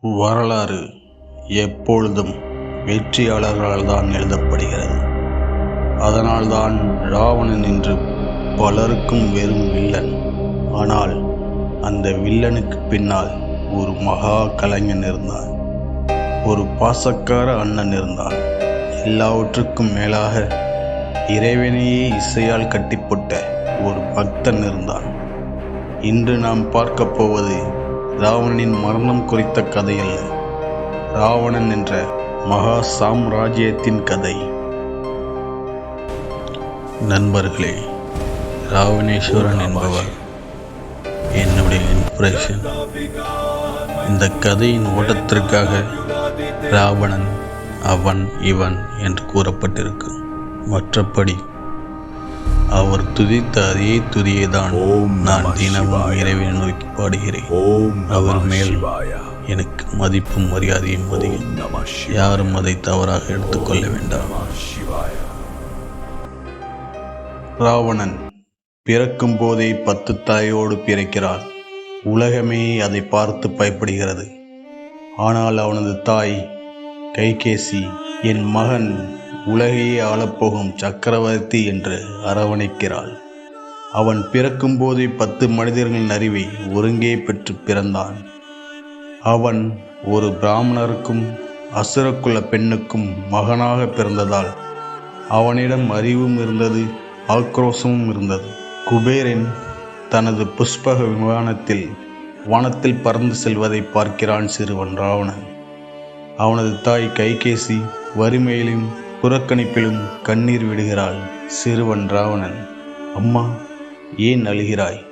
வரலாறு எப்பொழுதும் வெற்றியாளர்களால் தான் எழுதப்படுகிறது. அதனால்தான் ராவணன் என்று பலருக்கும் வெறும் வில்லன். ஆனால் அந்த வில்லனுக்கு பின்னால் ஒரு மகா கலைஞன் இருந்தான். ஒரு பாசக்கார அண்ணன் இருந்தான். எல்லாவற்றுக்கும் மேலாக இறைவனையே இசையால் கட்டிப்பட்ட ஒரு பக்தன் இருந்தான். இன்று நாம் பார்க்கப் போவது ராவணனின் மரணம் குறித்த கதை அல்ல. ராவணன் என்ற மகா சாம்ராஜ்யத்தின் கதை. நண்பர்களே ராவணேஸ்வரன் என்பவர் என்னுடைய இன்ஸ்பிரேஷன் இந்த கதையின் ஓட்டத்திற்காக ராவணன் அவன் இவன் என்று கூறப்பட்டிருக்கு. மற்றபடி அவர் துதித்த அதே துதியை தான் ஓம் நான் தினமும். இறைவனை நோக்கி பாடுகிறேன். ஓம் அவர் மேல் எனக்கு மதிப்பும் மரியாதையும் அதிகம் யாரும் அதை தவறாக எடுத்துக்கொள்ள வேண்டாம். ராவணன் பிறக்கும் போதே பத்து தாயோடு பிறக்கிறான் உலகமே அதை பார்த்து பயப்படுகிறது. ஆனால் அவனது தாய் கைகேசி என் மகன் உலகையே ஆளப்போகும் சக்கரவர்த்தி என்று அரவணைக்கிறாள். அவன் பிறக்கும்போதே பத்து மனிதர்களின் அறிவை ஒருங்கே பெற்று பிறந்தான். அவன் ஒரு பிராமணருக்கும் அசுரக்குல பெண்ணுக்கும் மகனாக பிறந்ததால் அவனிடம் அறிவும் இருந்தது ஆக்ரோஷமும் இருந்தது. குபேரன் தனது புஷ்பக விமானத்தில் வானத்தில் பறந்து செல்வதை பார்க்கிறான் சிறுவன் ராவணன். அவனது தாய் கைகேசி வறுமையிலும் புறக்கணிப்பிலும் கண்ணீர் விடுகிறாள் சிறுவன் ராவணன். அம்மா ஏன் அழுகிறாய்?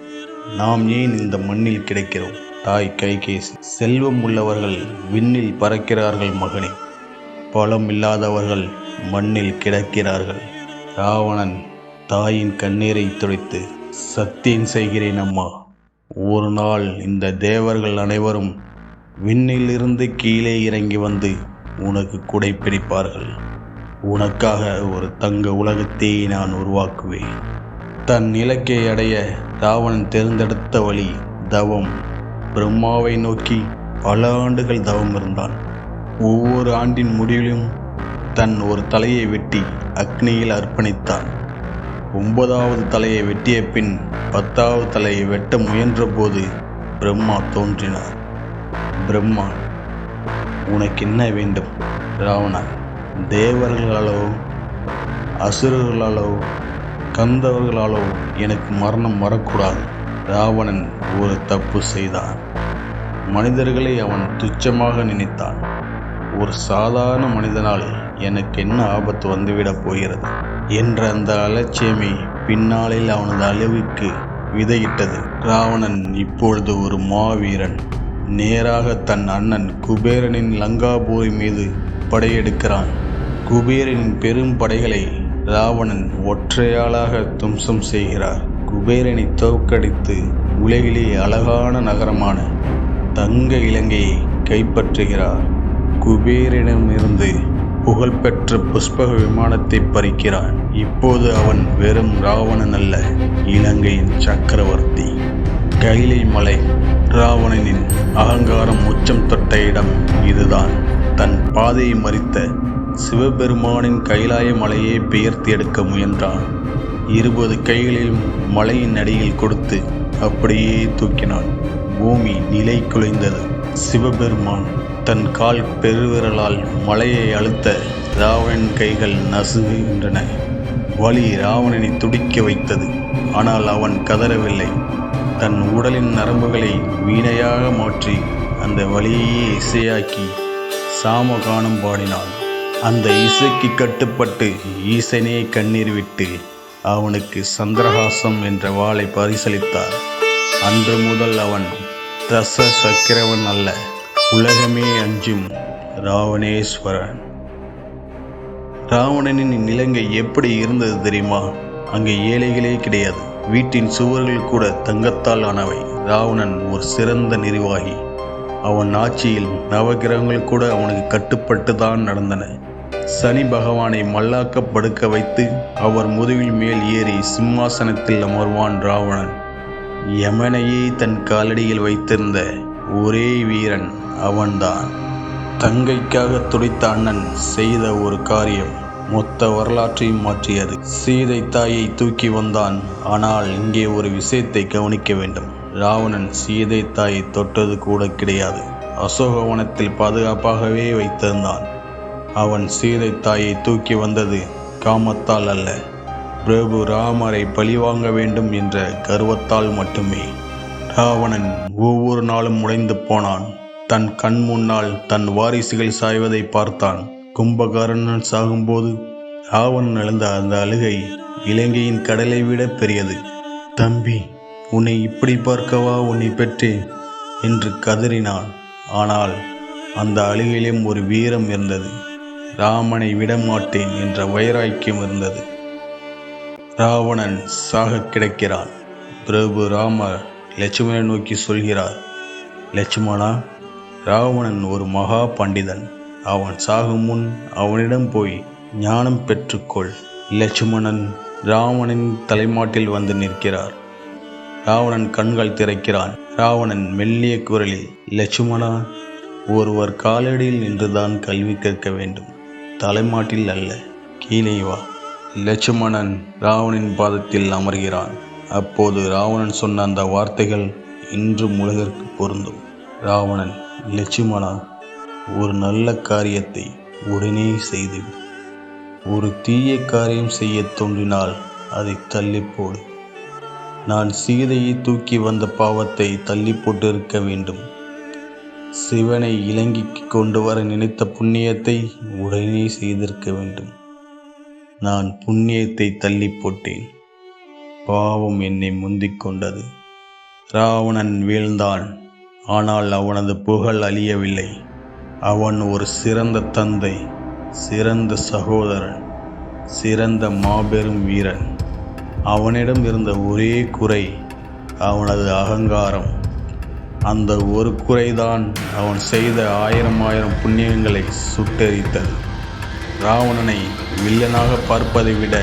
நாம் ஏன் இந்த மண்ணில் கிடைக்கிறோம்? தாய் கைகேசி. செல்வம் உள்ளவர்கள் விண்ணில் பறக்கிறார்கள் மகனே. பலம் இல்லாதவர்கள் மண்ணில் கிடக்கிறார்கள். ராவணன் தாயின் கண்ணீரை துடைத்து சத்தியம் செய்கிறேன் அம்மா. ஒரு நாள் இந்த தேவர்கள் அனைவரும் விண்ணிலிருந்து கீழே இறங்கி வந்து உனக்கு குடை பிடிப்பார்கள். உனக்காக ஒரு தங்க உலகத்தையே நான் உருவாக்குவேன். தன் இலக்கை அடைய ராவணன் தேர்ந்தெடுத்த வழி தவம். பிரம்மாவை நோக்கி பல ஆண்டுகள் தவம் இருந்தான். ஒவ்வொரு ஆண்டின் முடிவிலும் தன் ஒரு தலையை வெட்டி அக்னியில் அர்ப்பணித்தான். ஒன்பதாவது தலையை வெட்டிய பின் பத்தாவது தலையை வெட்ட முயன்றபோது பிரம்மா தோன்றினார். பிரம்மா உனக்கு என்ன வேண்டும் ராவணா? தேவர்களாலோ அசுரர்களாலோ கந்தவர்களாலோ எனக்கு மரணம் வரக்கூடாது. ராவணன் ஒரு தப்பு செய்தான். மனிதர்களை அவன் துச்சமாக நினைத்தான். ஒரு சாதாரண மனிதனால் எனக்கு என்ன ஆபத்து வந்துவிடப் போகிறது? என்ற அந்த அலட்சியமே பின்னாளில் அவனது அழிவுக்கு விதையிட்டது. ராவணன் இப்பொழுது ஒரு மாவீரன். நேராக தன் அண்ணன் குபேரனின் லங்காபூரி மீது படையெடுக்கிறான். குபேரனின் பெரும் படைகளை ராவணன் ஒற்றையாளாக தும்சம் செய்கிறார். குபேரனை தோற்கடித்து உலகிலே அழகான நகரமான தங்க இலங்கையை கைப்பற்றுகிறார். குபேரனிடமிருந்து புகழ்பெற்ற புஷ்பக விமானத்தை பறிக்கிறான். இப்போது அவன் வெறும் ராவணன் அல்ல இலங்கையின் சக்கரவர்த்தி. கைலை மலை ராவணனின் அகங்காரம் உச்சம் தொட்ட இடம் இதுதான். தன் பாதையை மறித்த சிவபெருமானின் கைலாய மலையை பெயர்த்து எடுக்க முயன்றான். இருபது கைகளிலும் மலையின் அடியில் கொடுத்து அப்படியே தூக்கினான். பூமி நிலை குலைந்தது. சிவபெருமான் தன் கால் பெருவிரலால் மலையை அழுத்த ராவணன் கைகள் நசுகின்றன வலி ராவணனை துடிக்க வைத்தது. ஆனால் அவன் கதறவில்லை. தன் உடலின் நரம்புகளை வீணையாக மாற்றி அந்த வலியையே இசையாக்கி சாமகானம் பாடினான். அந்த இசைக்கு கட்டுப்பட்டு ஈசனே கண்ணீர் விட்டு அவனுக்கு சந்திரஹாசம் என்ற வாளை பரிசளித்தார். அன்று முதல் அவன் தச சக்கிரவன் அல்ல உலகமே அஞ்சும் ராவணேஸ்வரன். ராவணனின் நிலங்கை எப்படி இருந்தது தெரியுமா? அங்கே ஏழைகளே கிடையாது. வீட்டின் சுவர்கள் கூட தங்கத்தால் ஆனவை. ராவணன் ஒரு சிறந்த நிர்வாகி. அவன் ஆட்சியில் நவகிரகங்கள் கூட அவனுக்கு கட்டுப்பட்டு தான் நடந்தன. சனி பகவானை மல்லாக்க படுக்க வைத்து அவர் முதுகில் மேல் ஏறி சிம்மாசனத்தில் அமர்வான் ராவணன். யமனையே தன் காலடியில் வைத்திருந்த ஒரே வீரன் அவன்தான். தங்கைக்காக துடித்த அண்ணன் செய்த ஒரு காரியம் மொத்த வரலாற்றையும் மாற்றியது. சீதை தாயை தூக்கி வந்தான் ஆனால் இங்கே ஒரு விஷயத்தை கவனிக்க வேண்டும். ராவணன் சீதை தாயை தொட்டது கூட கிடையாது. அசோகவனத்தில் பாதுகாப்பாகவே வைத்திருந்தான். அவன் சீதை தாயை தூக்கி வந்தது காமத்தால் அல்ல. பிரபு ராமரை பழிவாங்க வேண்டும் என்ற கர்வத்தால் மட்டுமே. ராவணன் ஒவ்வொரு நாளும் உடைந்து போனான். தன் கண் முன்னால் தன் வாரிசுகள் சாய்வதை பார்த்தான். கும்பகாரணன் சாகும்போது ராவணன் எழுந்த அந்த அழுகை இலங்கையின் கடலை விட பெரியது. தம்பி உன்னை இப்படி பார்க்கவா? உன்னை பெற்றேன் என்று கதறினான். ஆனால் அந்த அழுகையிலும் ஒரு வீரம் இருந்தது. ராமனை விடமாட்டேன் என்ற வைராக்கியம் இருந்தது. ராவணன் சாக கிடக்கிறான். பிரபு ராமர் லட்சுமணனை நோக்கி சொல்கிறார் லட்சுமணா ராவணன் ஒரு மகா பண்டிதன். அவன் சாகும் முன் அவனிடம் போய் ஞானம் பெற்றுக்கொள். லட்சுமணன் ராவணன் தலைமாட்டில் வந்து நிற்கிறார். ராவணன் கண்கள் திறக்கிறான். ராவணன் மெல்லிய குரலில் லட்சுமணா ஒருவர் காலடியில் நின்றுதான் கல்வி கற்க வேண்டும். தலைமாட்டில் அல்ல. கீழே வா. லட்சுமணன் ராவணன் பாதத்தில் அமர்கிறான். அப்போது ராவணன் சொன்ன அந்த வார்த்தைகள் இன்றும் உலகிற்கு பொருந்தும். ராவணன் லட்சுமணா ஒரு நல்ல காரியத்தை உடனே செய்து ஒரு தீய காரியம் செய்ய தோன்றினால் அதை தள்ளிப்போடு நான் சீதையை தூக்கி வந்த பாவத்தை தள்ளி போட்டிருக்க வேண்டும். சிவனை இலங்கைக்கு கொண்டு வர நினைத்த புண்ணியத்தை உடனே செய்திருக்க வேண்டும். நான் புண்ணியத்தை தள்ளி போட்டேன். பாவம் என்னை முந்திக் கொண்டது. ராவணன் வீழ்ந்தான். ஆனால் அவனது புகழ் அழியவில்லை. அவன் ஒரு சிறந்த தந்தை சிறந்த சகோதரன் சிறந்த மாபெரும் வீரன். அவனிடம் இருந்த ஒரே குறை அவனது அகங்காரம். அந்த ஒரு குறைதான் அவன் செய்த ஆயிரம் ஆயிரம் புண்ணியங்களை சுட்டெரித்தது. ராவணனை வில்லனாக பார்ப்பதை விட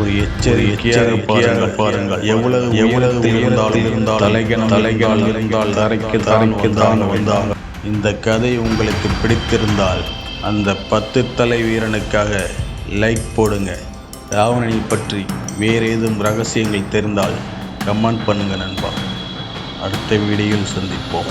ஒரு எச்சரிக்கையாக பாருங்கள். பாருங்கள். எவ்வளவு எவ்வளவு உயர்ந்தாலும் இருந்தால் தலைகணம் தலைகால் இருந்தால் தரைக்கு தரைக்கு தான் வந்தாங்க இந்த கதை உங்களுக்கு பிடித்திருந்தால் அந்த பத்து தலை வீரனுக்காக லைக் போடுங்க. ராவணனை பற்றி வேறு ஏதும் ரகசியங்கள் தெரிந்தால் கமெண்ட் பண்ணுங்க நண்பா. அடுத்த வீடியோவில் சந்திப்போம்.